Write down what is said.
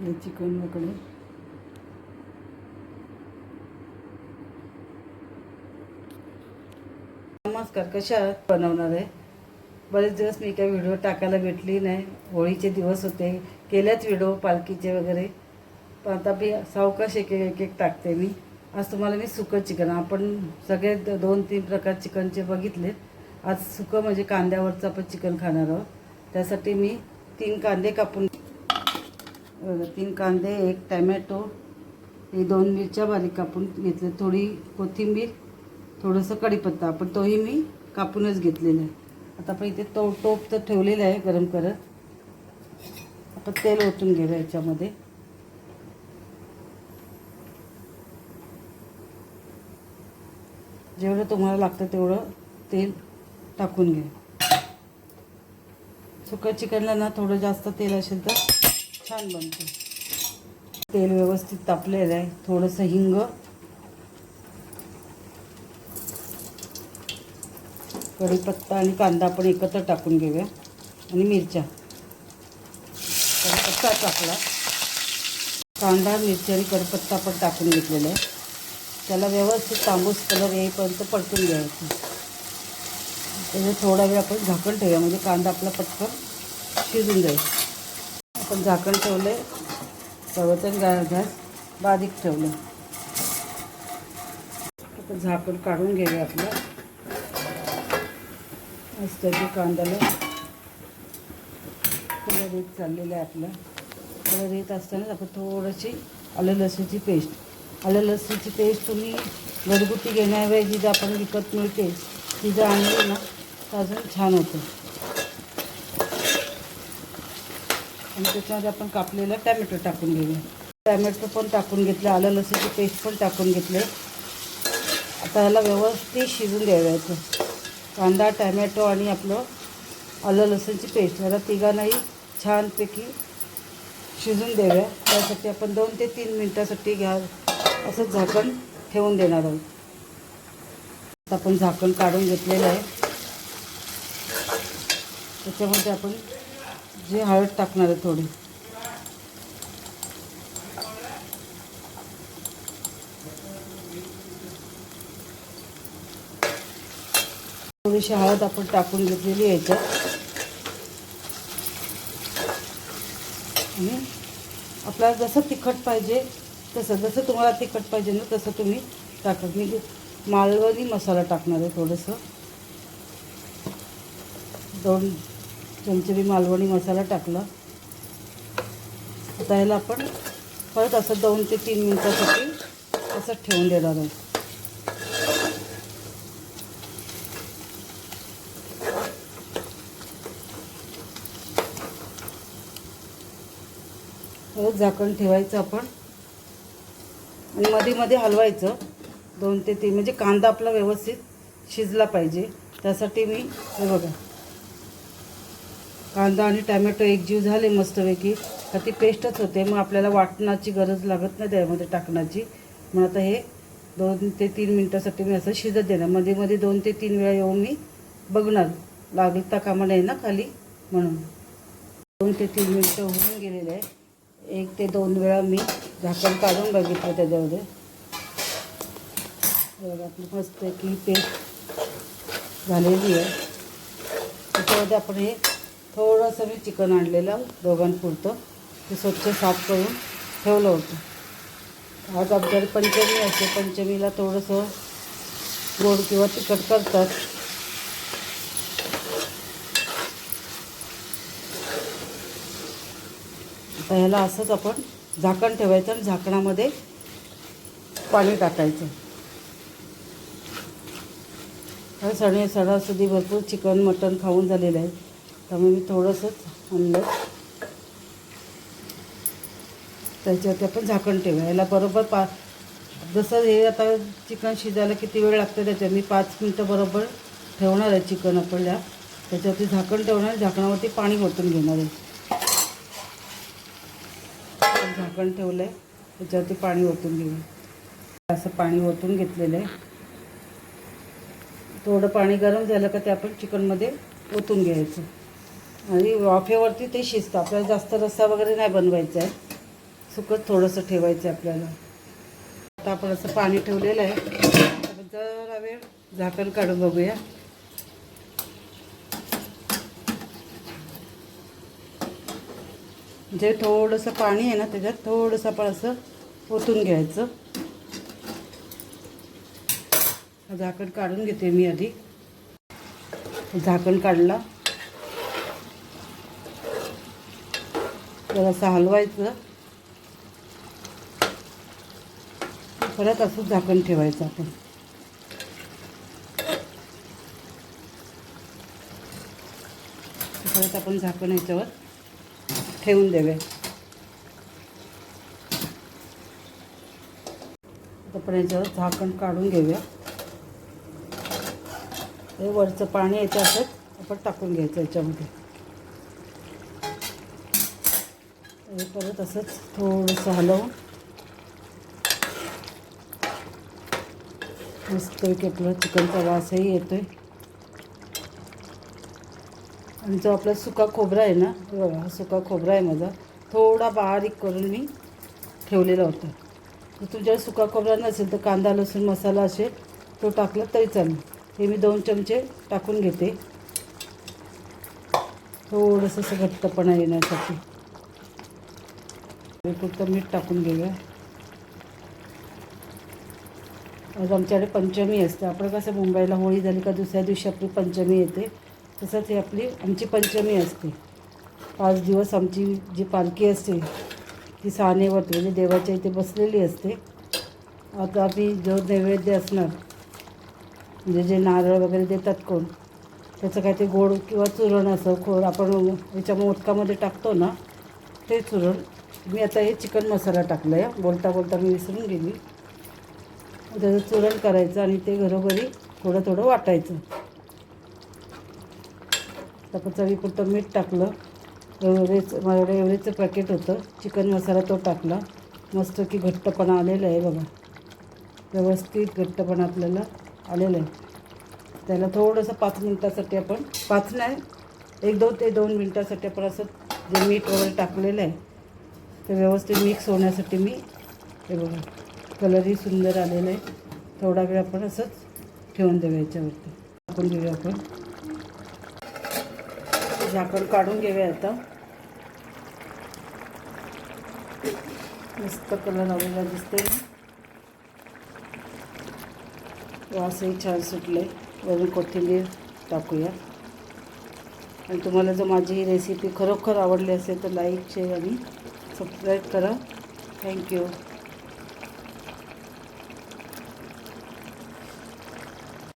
हे चिकन वगैरे. नमस्कार कशा बनवणार आहे. बरेच दिवस मी काही व्हिडिओ टाकायला भेटली नाही. होळीचे दिवस होते. केल्याच व्हिडिओ पालखीचे वगैरे. पण आता मी सावकाश एक एक एक टाकते मी. आज तुम्हाला मी सुकं चिकन आपण सगळे दोन तीन प्रकार चिकनचे बघितले आज सुकं म्हणजे कांद्यावरचं आपण चिकन खाणार आहोत. त्यासाठी मी तीन कांदे कापून तीन कांदे एक टॅमॅटो हे दोन मिरच्या बारीक कापून घेतले. थोडी कोथिंबीर थोडंसं कढीपत्ता आपण तोही मी कापूनच घेतलेला आहे. आता आपण इथे तो टोप तर ठेवलेलं आहे गरम करत. आपण तेल ओतून घेऊया याच्यामध्ये. जेवढं तुम्हाला लागतं तेवढं तेल टाकून घ्या. सुक्या चिकनला ना थोडं जास्त तेल असेल तर छान बनते. तेल व्यवस्थित तापलेलं आहे. थोडंसं हिंग. कढीपत्ता आणि कांदा आपण एकत्र टाकून घेऊया. आणि मिरच्या. कढीपत्ता टाकला. कांदा मिरची आणि कढीपत्ता आपण टाकून घेतलेला आहे. त्याला व्यवस्थित तांबूस कलर येईपर्यंत परतून घ्यायचं. त्याचं थोडा वेळ आपण झाकण ठेवूया. म्हणजे कांदा आपला पटकन शिजून जाईल. पण झाकण ठेवले तवतन गा गॅस बारीक ठेवलं आता झाकण काढून घेऊ आपलं. मस्त की कांद्याला. कलर रेत चाललेलं आहे आपलं. कलर रेत असतानाच आपण थोडीशी आलं लसूची पेस्ट. आलं लसूची पेस्ट तुम्ही घरगुती घेण्याऐवजी जी आपण विकत मिळते ती जर आणली ना तर अजून छान होतं. आणि त्याच्यामध्ये आपण कापलेला टॅमॅटो टाकून घेऊया. टॅमॅटो पण टाकून घेतलं आलं लसूणची पेस्ट पण टाकून घेतले. आता ह्याला व्यवस्थित शिजून द्यायचं कांदा टॅमॅटो आणि आपलं आलं लसूणची पेस्ट. ह्याला तिघांनाही छानपैकी शिजून द्याव्या. त्यासाठी आपण दोन ते तीन मिनटासाठी घ्या असं झाकण ठेवून देणार आहोत. आता आपण झाकण काढून घेतलेलं आहे. त्याच्यामध्ये आपण जी हळद टाकणार आहे थोडी. थोडीशी हळद आपण टाकून घेतलेली याच्यात. आणि आपल्याला जसं तिखट पाहिजे तसं जसं तुम्हाला तिखट पाहिजे ना तसं तुम्ही टाका मी मालवणी मसाला टाकणार आहे थोडंसं. दोन चमचे मी मालवणी मसाला टाकला. आता ह्याला आपण परत असं दोन ते तीन मिनटासाठी असं ठेवून देणार आहोत. परत झाकण ठेवायचं आपण. आणि मध्ये मध्ये हलवायचं. दोन ते तीन म्हणजे कांदा आपला व्यवस्थित शिजला पाहिजे. त्यासाठी मी हे बघा. कांदा आणि टॅमॅटो एकजीव झाले मस्तपैकी. का ती पेस्टच होते. मग आपल्याला वाटणाची गरज लागत नाही त्यामध्ये टाकण्याची. मग आता हे दोन ते तीन मिनटासाठी मी असं शिजत देणार. मध्ये मध्ये दोन ते तीन वेळा येऊन मी बघणार. लागता कामा नाही ना खाली म्हणून. दोन ते तीन मिनटं होऊन गेलेले आहे. एक ते दोन वेळा मी झाकण काढून बघितलं त्याच्यामध्ये. आपली मस्त की पेस्ट झालेली आहे. त्याच्यामध्ये आपण हे थोडंसं मी चिकन आणलेलं दोघांपुरतं ते स्वच्छ साफ करून ठेवलं होतं. आज आमच्याकडे पंचमी असते पंचमीला थोडंसं गोड किंवा तिखट करतात. आता ह्याला असंच आपण झाकण ठेवायचं आणि झाकणामध्ये पाणी टाकायचं. सणे सणासुदी भरपूर चिकन मटण खाऊन झालेलं आहे त्यामुळे मी थोडंसंच आणलं. त्याच्यावरती आपण झाकण ठेवूया. याला बरोबर पा जसं हे आता चिकन शिजायला किती वेळ लागतो त्याच्यात मी पाच मिनटं बरोबर ठेवणार आहे चिकन आपल्या. त्याच्यावरती झाकण ठेवणार आहे झाकणावरती पाणी ओतून घेणार आहे. झाकण ठेवलं आहे त्याच्यावरती पाणी ओतून घेऊ असं पाणी ओतून घेतलेलं आहे. थोडं पाणी गरम झालं का ते आपण चिकनमध्ये ओतून घ्यायचं. आणि वाफेवरती ते शिजतं. आपल्याला जास्त रस्सा वगैरे नाही बनवायचा आहे. सुकत थोडंसं ठेवायचं आहे आपल्याला. आता आपण असं पाणी ठेवलेलं आहे. जरा वेळ झाकण काढून बघूया. जे थोडंसं पाणी आहे ना त्याच्यात थोडंसं आपण असं ओतून घ्यायचं. झाकण काढून घेते मी आधी. झाकण काढला. जरासं हलवायचं. परत असं झाकण ठेवायचं आपण. परत आपण झाकण याच्यावर ठेवून देऊया. आता आपण याच्यावर झाकण काढून घेऊया. हे वरचं पाणी याच्या असत आपण टाकून घ्यायचं याच्यामध्ये. परत असंच थोडंसं हलवून मस्तपैकी आपलं चिकनचा वासही आहे आणि जो आपला सुका खोबरा आहे ना बघा हा सुका खोबरा आहे माझा. थोडा बारीक करून मी ठेवलेला होता. जर तुमच्याकडे सुका खोबरा नसेल तर कांदा लसूण मसाला असेल तो टाकला तरी चालेल. हे मी दोन चमचे टाकून घेते. थोडंसं असं घट्टपणा येण्यासाठी. फक्त मीठ टाकून घेऊया. आज आमच्याकडे पंचमी असते. आपण कसं मुंबईला होळी झाली का दुसऱ्या दिवशी आपली पंचमी येते. तसंच ही आपली आमची पंचमी असते. पाच दिवस आमची जी पालखी असते ती सानेवरती म्हणजे देवाच्या इथे बसलेली असते. आता आम्ही जो नैवेद्य असणार म्हणजे जे नारळ वगैरे देतात कोण त्याचं काय ते गोड किंवा चुरण असं खोड आपण याच्या मोदकामध्ये टाकतो ना ते चुरण. मी आता हे चिकन मसाला टाकला आहे बोलता बोलता मी विसरून गेली. त्याचं चुरण करायचं आणि ते घरोघरी थोडं थोडं वाटायचं. आपण चवीपुरतं मीठ टाकलं. एवढेच माझ्याकडे एवढेचं पॅकेट होतं. चिकन मसाला तो टाकला. मस्त की घट्टपणा आलेला आहे बघा. व्यवस्थित घट्टपणा आपल्याला आलेलं आहे. त्याला थोडंसं पाच मिनटासाठी आपण पाच नाही एक दोन ते दोन मिनटासाठी आपण असं जे मीठ वगैरे टाकलेलं आहे ते व्यवस्थित मिक्स होण्यासाठी मी हे बघा कलरही सुंदर आलेला आहे. थोडा वेळ आपण असंच ठेवून देऊया याच्यावरती. आपण घेऊया आपण. झाकण काढून घेऊया आता. मस्त कलर आलेला दिसतोय. वासही छान सुटले वरून कोथिंबीर टाकूया. आणि तुम्हाला जर माझी ही रेसिपी खरोखर आवडली असेल तर लाईक शेअर आणि सबस्क्राईब करा थँक्यू